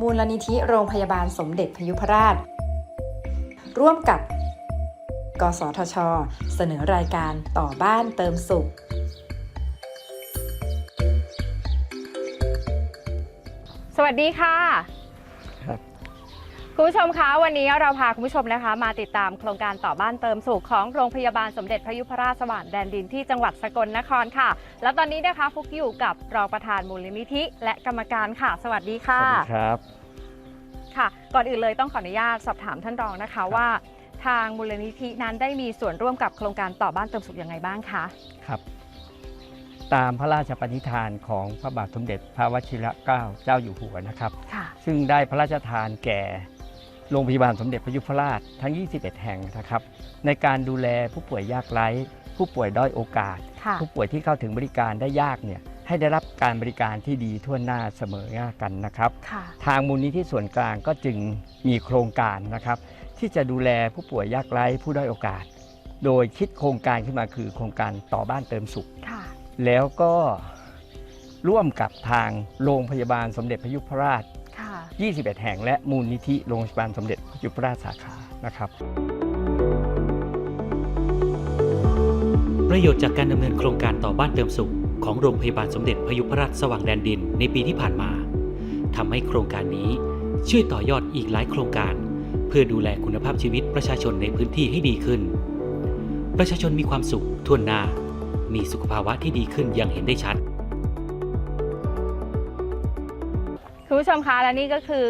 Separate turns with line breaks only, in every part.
มูลนิธิโรงพยาบาลสมเด็จพยุพราช ร่วมกับ กสทช เสนอรายการต่อบ้านเติมสุข
สวัสดีค่ะ
คุ
ณผู้ชมคะวันนี้เราพาคุณผู้ชมนะคะ มาติดตามโครงการต่อบ้านเติมสุขของโรงพยาบาลสมเด็จพระยุพราชสว่างแดนดินที่จังหวัดสกลนครค่ะ แล้วตอนนี้นะคะฟุกอยู่กับรองประธานมูลนิธิ และกรรมการค่ะ สวัสดี
ส
ค่ะ
วัสดีครับ
ค่ะ ก่อนอื่นเลยต้องขออนุญาตสอบถามท่านรองนะคะว่า ทางมูลนิธินั้นได้มีส่วนร่วมกับโครงการต่อบ้านเติมสุขยังไงบ้างคะ
ครับตามพระราชปณิธานของพระบาทสมเด็จพระวชิรเกล้าเจ้าอยู่หัวนะครับ
ค่ะ
ซึ่งได้พระราชทานแก่ โรงพยาบาลสมเด็จพระยุพราชทั้ง 21 แห่งนะครับ ในการดูแลผู้ป่วยยากไร้ผู้ป่วยด้อยโอกาส
ค่ะ
ผู้ป่วยที่เข้าถึงบริการได้ยากเนี่ยให้ได้รับการบริการที่ดีทั่วหน้าเสมอกันนะครับ
ค่ะ
ทางมูลนิธิส่วนกลางก็จึงมีโครงการนะครับ ที่จะดูแลผู้ป่วยยากไร้ผู้ด้อยโอกาส โดยคิดโครงการขึ้นมาคือโครงการต่อบ้านเติมสุข
ค่ะ
แล้วก็ร่วมกับทางโรงพยาบาลสมเด็จพระยุพราช
ค่ะ
21 แห่งและมูลนิธิโรงพยาบาลสมเด็จพระยุพราชสาขานะครับ
ประโยชน์จากการดำเนินโครงการต่อบ้านเติมสุข ของโรงพยาบาลสมเด็จพยุพราชสว่างแดนดินในปีที่ผ่านมาทำให้โครงการนี้ช่วยต่อยอดอีกหลายโครงการ เพื่อดูแลคุณภาพชีวิตประชาชนในพื้นที่ให้ดีขึ้น ประชาชนมีความสุขทั่วหน้า มีสุขภาวะที่ดีขึ้นอย่างเห็นได้ชัด
ผู้ชมคะและนี่ก็คือ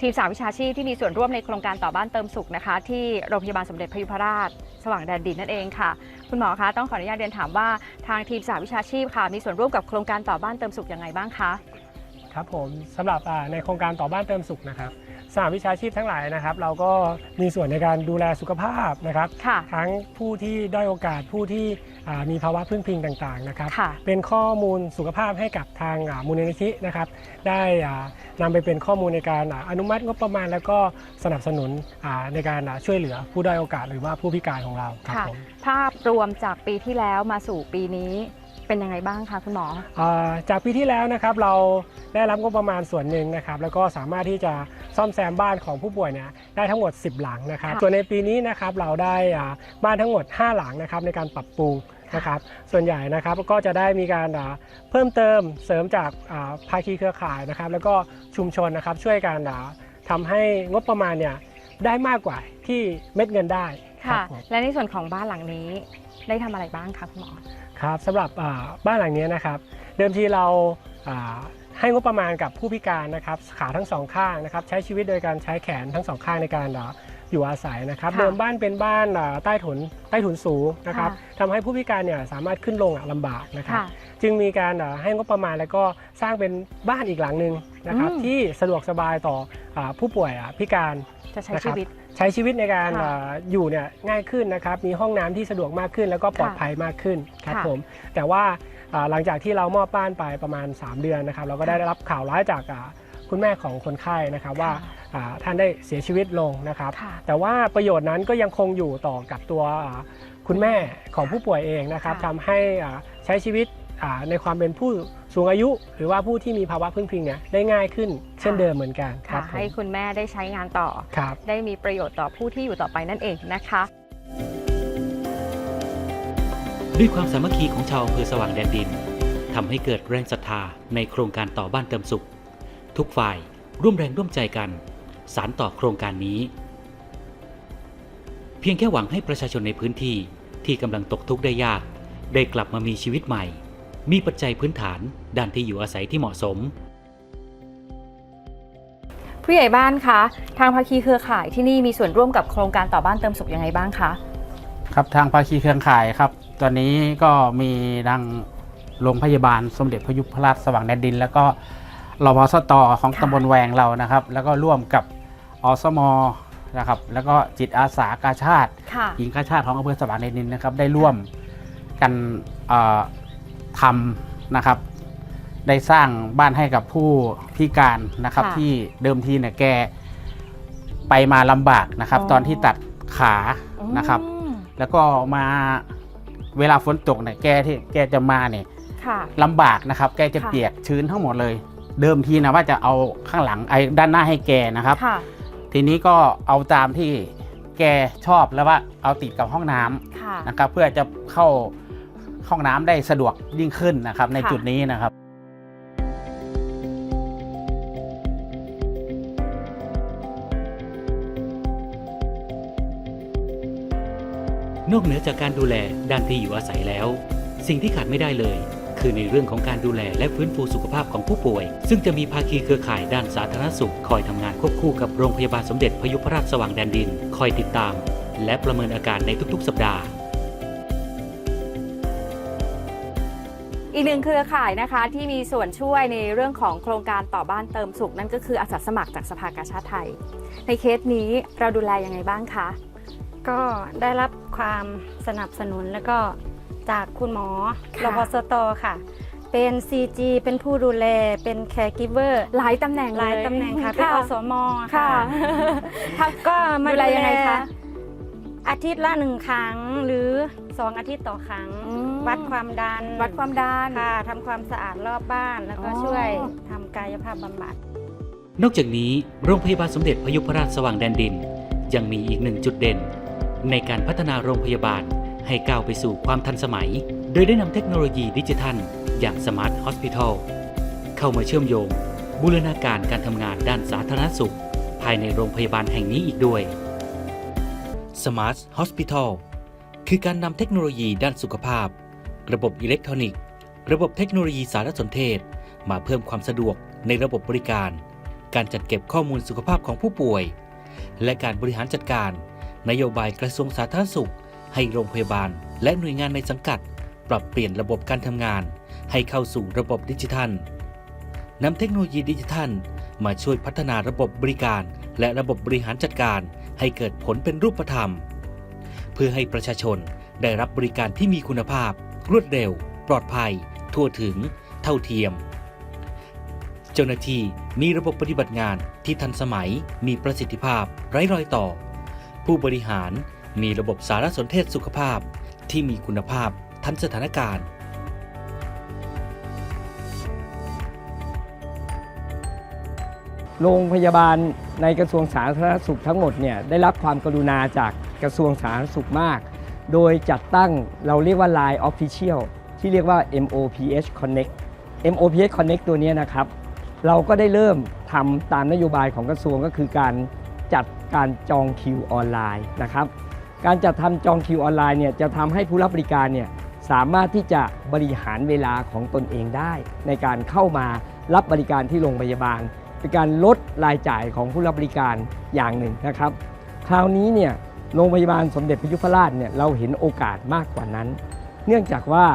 ทีมสาวิชาชีพที่มีส่วนร่วมในโครงการต่อบ้านเติมสุขนะคะ ที่โรงพยาบาลสมเด็จพระยุพราช สว่างแดนดินนั่นเองค่ะ คุณหมอคะต้องขออนุญาตเรียนถามว่าทางทีมสาวิชาชีพค่ะ มีส่วนร่วมกับโครงการต่อบ้านเติมสุขยังไงบ้างคะ
ครับผมสำหรับอ่าในโครงการต่อบ้านเติมสุขนะครับสหวิชาชีพทั้งหลายนะครับ เราก็มีส่วนในการดูแลสุขภาพนะครับ
ค่ะ
ทั้งผู้ที่ด้อยโอกาสผู้ที่อ่า มีภาวะพึ่งพิงต่างๆนะครับ
ค่ะ
เป็นข้อมูลสุขภาพให้กับทางอ่ามูลนิธินะครับ ได้อ่านำไปเป็นข้อมูลในการอ่าอนุมัติงบประมาณ แล้วก็สนับสนุนอ่าในการอ่าช่วยเหลือผู้ด้อยโอกาสหรือว่าผู้พิการของเราครับ
ค่ะ
ผม
ภาพรวมจากปีที่แล้วมาสู่ปีนี้เป็นยังไงบ้างคะคุณหมอ
อ่าจากปีที่แล้วนะครับเราได้รับงบประมาณส่วนหนึ่งนะครับแล้วก็สามารถที่จะซ่อมแซมบ้านของผู้ป่วยเนี่ยได้ทั้งหมด 10 หลังนะครับ
ค่ะ
ส่วนในปีนี้นะครับเราได้อ่าบ้านทั้งหมด 5 หลังนะครับในการปรับปรุง นะครับส่วนใหญ่นะครับก็จะได้มีการอ่าเพิ่มเติมเสริมจากอ่าภาคีเครือข่ายนะครับ แล้วก็ชุมชนนะครับช่วยกันอ่าทำให้งบประมาณเนี่ยได้มากกว่าที่เม็ดเงินได้ครั
ค่ะ
บผม
และในส่วนของบ้านหลังนี้ได้ทำอะไรบ้างคะคุณหมอ
ครับสำหรับอ่าบ้านหลังนี้นะครับ เดิมทีเราอ่าให้งบประมาณกับผู้พิการนะครับขาทั้งสองข้างนะครับใช้ชีวิตโดยการใช้แขนทั้งสองข้างในการ อ่าอยู่อาศัยนะครับ
ค่ะ
เดิมบ้านเป็นบ้านอ่าใต้ถุนใต้ถุนสูงนะครับ
ค่ะ
ทำให้ผู้พิการเนี่ยสามารถขึ้นลงอะลำบากนะครับ
ค่ะ
จึงมีการอ่าให้งบประมาณแล้วก็สร้างเป็นบ้านอีกหลังหนึ่งนะครับ
อืม
ที่สะดวกสบายต่ออาผู้ป่วยอะพิการ
จะใช้
นะครับ
ชีวิต
ใช้ชีวิตในการ
ค่ะ
อ่าอยู่เนี่ยง่ายขึ้นนะครับ มีห้องน้ำที่สะดวกมากขึ้น แล้วก็ปลอด
ค่ะ
ภัยมากขึ้นครับ
ค่ะ
ผมแต่ว่าอ่าหลังจากที่เรามอบบ้านไปประมาณ 3 เดือนนะครับ เราก็ได้รับข่าวร้ายจากอ่าคุณแม่ของคนไข้นะครับว่าอ่า ท่านได้เสียชีวิตลงนะครับ
ค่ะ
แต่ว่าประโยชน์นั้นก็ยังคงอยู่ต่อกับตัวอ่าคุณแม่ของผู้ป่วยเองนะครับ
ค่ะ
ทำให้อ่าใช้ชีวิตอ่าในความเป็นผู้สูงอายุ หรือว่าผู้ที่มีภาวะพึ่งพิงเนี่ยได้ง่ายขึ้นเช่นเดิมเหมือนกันค
ค่ะ
รับผม
ให้คุณแม่ได้ใช้งานต่อ
ครับ
ได้มีประโยชน์ต่อผู้ที่อยู่ต่อไปนั่นเองนะคะ
ด้วยความสามัคคีของชาวอำเภอสว่างแดนดินทำให้เกิดแรงศรัทธาในโครงการต่อบ้านเติมสุข ทุกฝ่ายร่วมแรงร่วมใจกัน สารต่อโครงการนี้ เพียงแค่หวังให้ประชาชนในพื้นที่ที่กำลังตกทุกข์ได้ยาก ได้กลับมามีชีวิตใหม่ มีปัจจัยพื้นฐานด้านที่อยู่อาศัยที่เหมาะสม
ผู้ใหญ่บ้านคะทางภาคีเครือข่ายที่นี่มีส่วนร่วมกับโครงการต่อบ้านเติมสุขยังไงบ้างคะ
ครับทางภาคีเครือข่ายครับ ตอนนี้ก็มีทางโรงพยาบาลสมเด็จพระยุพราชสว่างแดนดิน แล้วก็รพสตของ
ค่ะ
ตำบลแวงเรานะครับ แล้วก็ร่วมกับ อสมนะครับแล้วก็จิตอาสากาชาติ
ค่ะ
หญิงกาชาติของอำเภอสว่างแดนดินนะครับได้ร่วมกันเอ่อทำนะครับ ได้สร้างบ้านให้กับผู้พิการนะครับ
ค่ะ
ที่เดิมทีเนี่ยแกไปมาลำบากนะครับ
อ๋อ
ตอนที่ตัดขานะครับ
อืม
แล้วก็มาเวลาฝนตกเนี่ยแกที่แกจะมาเนี่ย
ค่ะ
ลำบากนะครับ แกจะ
ค่ะ
เปียกชื้นทั้งหมดเลย เดิมทีนะว่าจะเอาข้างหลังไอ้ด้านหน้าให้แกนะครับ
ค่ะ
ทีนี้ก็เอาตามที่แกชอบแล้วว่าเอาติดกับห้องน้ำ
ค่ะ
นะครับ เพื่อจะเข้าห้องน้ำได้สะดวกยิ่งขึ้นนะครับใน
ค่ะ
จุดนี้นะครับ
นอกเหนือจากการดูแลด้านที่อยู่อาศัยแล้ว สิ่งที่ขาดไม่ได้เลย คือในเรื่องของการดูแลและฟื้นฟูสุขภาพของผู้ป่วย ซึ่งจะมีภาคีเครือข่ายด้านสาธารณสุข คอยทำงานควบคู่กับโรงพยาบาลสมเด็จพยุพราชสว่างแดนดิน คอยติดตาม และประเมินอาการในทุกๆ สัปดาห์
อีกหนึ่งเครือข่ายนะคะที่มีส่วนช่วยในเรื่องของโครงการต่อบ้านเติมสุขนั่นก็คืออาสาสมัครจากสภากาชาติไทย ในเคสนี้เราดูแลยังไงบ้างคะ
ก็ได้รับความสนับสนุนแล้วก็ จากคุณหมอ
ค่ะ
รพสตค่ะ เป็น CG เป็นผู้ดูแล เป็น caregiver
หลายตำแหน่ง
หลาย
เตำ
แหน่งค่ะ เป็นอสม
ค่ะ
ค่ะก็มา
ดูแลยังไงคะ
อาทิตย์ละหนึ่งครั้งหรือสองอาทิตย์ต่อครั้ง
อืม
วัดความดัน
วัดความดัน
ค่ะทำความสะอาดรอบบ้านแล้วก็
อ๋อ
ช่วยทำกายภาพบำบัด
นอกจากนี้โรงพยาบาลสมเด็จพยุพราชสว่างแดนดิน ยังมีอีกหนึ่งจุดเด่น ในการพัฒนาโรงพยาบาล ให้ก้าวไปสู่ความทันสมัย โดยได้นำเทคโนโลยีดิจิทัล อย่าง Smart Hospital เข้ามาเชื่อมโยง บูรณาการการทำงานด้านสาธารณสุข ภายในโรงพยาบาลแห่งนี้อีกด้วย Smart Hospital คือการนำเทคโนโลยีด้านสุขภาพ ระบบอิเล็กทรอนิกส์ ระบบเทคโนโลยีสารสนเทศ มาเพิ่มความสะดวกในระบบบริการ การจัดเก็บข้อมูลสุขภาพของผู้ป่วย และการบริหารจัดการ นโยบายกระทรวงสาธารณสุข ให้โรงพยาบาล และหน่วยงานในสังกัด ปรับเปลี่ยนระบบการทำงาน ให้เข้าสู่ระบบดิจิทัลนำเทคโนโลยีดิจิทัล มาช่วยพัฒนาระบบบริการ และระบบบริหารจัดการ ให้เกิดผลเป็นรูปธรรม เพื่อให้ประชาชนได้รับบริการที่มีคุณภาพ รวดเร็ว ปลอดภัย ทั่วถึง เท่าเทียม เจ้าหน้าที่มีระบบปฏิบัติงานที่ทันสมัย มีประสิทธิภาพ ไร้รอยต่อ ผู้บริหาร มีระบบสารสนเทศสุขภาพที่มีคุณภาพทันสถานการณ์
โรงพยาบาลในกระทรวงสาธารณสุขทั้งหมดเนี่ยได้รับความกรุณาจากกระทรวงสาธารณสุขมาก โดยจัดตั้งเราเรียกว่า Line Official ที่เรียกว่า MOPH Connect MOPH Connect ตัวนี้นะครับ เราก็ได้เริ่มทำตามนโยบายของกระทรวงก็คือการจัดการจองคิวออนไลน์นะครับ การจัดทำจองคิวออนไลน์เนี่ยจะทำให้ผู้รับบริการเนี่ยสามารถที่จะบริหารเวลาของตนเองได้ ในการเข้ามารับบริการที่โรงพยาบาล เป็นการลดรายจ่ายของผู้รับบริการอย่างหนึ่งนะครับ คราวนี้เนี่ยโรงพยาบาลสมเด็จพระยุพราชเนี่ยเราเห็นโอกาสมากกว่านั้น เนื่องจากว่า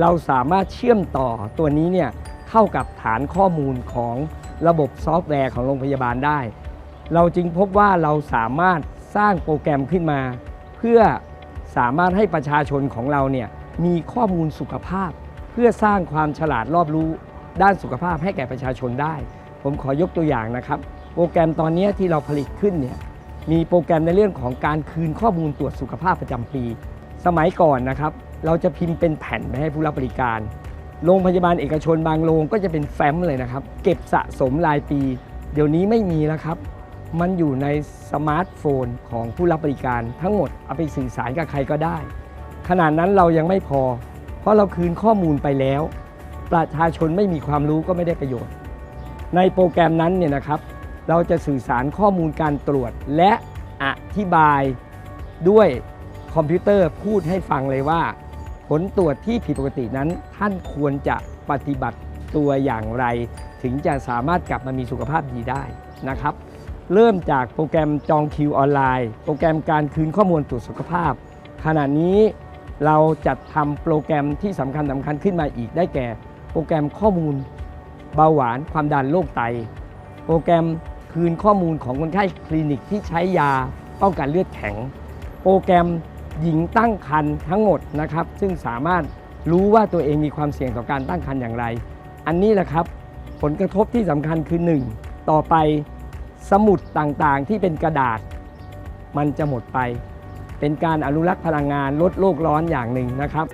เราสามารถเชื่อมต่อตัวนี้เนี่ยเข้ากับฐานข้อมูลของระบบซอฟต์แวร์ของโรงพยาบาลได้ เราจึงพบว่าเราสามารถสร้างโปรแกรมขึ้นมา เพื่อสามารถให้ประชาชนของเราเนี่ยมีข้อมูลสุขภาพ เพื่อสร้างความฉลาดรอบรู้ด้านสุขภาพให้แก่ประชาชนได้ ผมขอยกตัวอย่างนะครับ โปรแกรมตอนนี้ที่เราผลิตขึ้นเนี่ยมีโปรแกรมในเรื่องของการคืนข้อมูลตรวจสุขภาพประจำปี สมัยก่อนนะครับเราจะพิมพ์เป็นแผ่นไปให้ผู้รับบริการ โรงพยาบาลเอกชนบางโรงก็จะเป็นแฟ้มเลยนะครับ เก็บสะสมรายปี เดี๋ยวนี้ไม่มีแล้วครับ มันอยู่ในสมาร์ทโฟนของผู้รับบริการทั้งหมดเอาไปสื่อสารกับใครก็ได้ ขนาดนั้นเรายังไม่พอ เพราะเราคืนข้อมูลไปแล้ว ประชาชนไม่มีความรู้ก็ไม่ได้ประโยชน์ ในโปรแกรมนั้นเนี่ยนะครับ เราจะสื่อสารข้อมูลการตรวจและอธิบายด้วยคอมพิวเตอร์พูดให้ฟังเลยว่า ผลตรวจที่ผิดปกตินั้น ท่านควรจะปฏิบัติตัวอย่างไร ถึงจะสามารถกลับมามีสุขภาพดีได้นะครับ เริ่มจากโปรแกรมจองคิวออนไลน์ โปรแกรมการคืนข้อมูลตรวจสุขภาพ ขณะนี้เราจัดทำโปรแกรมที่สำคัญสำคัญขึ้นมาอีกได้แก่ โปรแกรมข้อมูลเบาหวานความดันโรคไต โปรแกรมคืนข้อมูลของคนไข้คลินิกที่ใช้ยาป้องกันเลือดแข็ง โปรแกรมหญิงตั้งครรภ์ทั้งหมดนะครับ ซึ่งสามารถรู้ว่าตัวเองมีความเสี่ยงต่อการตั้งครรภ์อย่างไร อันนี้แหละครับ ผลกระทบที่สำคัญคือ 1. ต่อไป สมุดต่างๆที่เป็นกระดาษ มันจะหมดไป เป็นการอนุรักษ์พลังงานลดโลกร้อนอย่างหนึ่งนะครับ